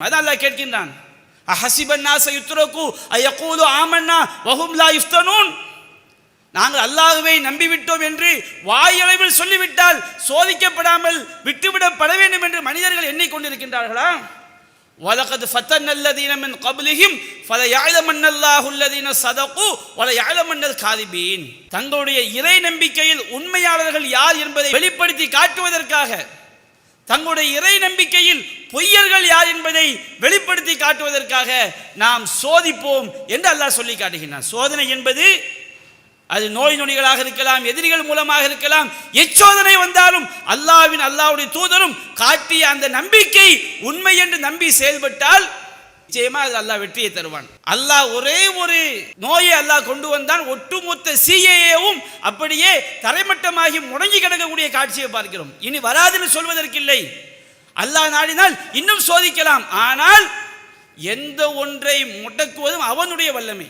அதான் அல்லாஹ் கேட்கின்றான். அஹசிபன் நாச யுத்ரகு அயக்கூலு ஆமன்னா வஹும் லா யுஃப்தனூன். நாங்கள் அல்லாஹுவை நம்பிவிட்டோம் என்று வாயளவில் சொல்லிவிட்டால் சோதிக்கப்படாமல் விட்டுவிடப்பட வேண்டும் என்று மனிதர்கள் எண்ணிக்கொண்டிருக்கின்றார்களா? வலகது ஃபத்தன் அல்லதீன மின் கப்லிஹிம் ஃபல யாழமன் அல்லாஹுல்லதீன சதகு வல யாழமன்னல் காதிபீன். தங்களுடைய இறை நம்பிக்கையில் உண்மையாளர்கள் யார் என்பதை வெளிப்படுத்தி காட்டுவதற்காக தங்களுடைய இறை நம்பிக்கையில் பொய்யர்கள் யார் என்பதை வெளிப்படுத்தி காட்டுவதற்காக நாம் சோதிப்போம் என்று அல்லாஹ் சொல்லி காட்டுகின்றான். சோதனை என்பது அது நோய் நொடிகளாக இருக்கலாம் எதிரிகள் மூலமாக இருக்கலாம் எச்சோதனை வந்தாலும் அல்லாவின் அல்லாவுடைய தூதரும் காட்டிய அந்த நம்பிக்கை உண்மை என்று நம்பி செயல்பட்டால் நிச்சயமா அது அல்லாஹ் வெற்றியை தருவான். அல்லாஹ் ஒரே ஒரு நோயை அல்லாஹ் கொண்டு வந்தான் ஒட்டுமொத்த சிஏவும் அப்படியே தரைமட்டமாகி முடங்கி கிடக்கக்கூடிய காட்சியை பார்க்கிறோம். இனி வராதுன்னு சொல்வதற்கில்லை. அல்லாஹ் நாடினால் இன்னும் சோதிக்கலாம். ஆனால் எந்த ஒன்றை முடக்குவதும் அவனுடைய வல்லமை.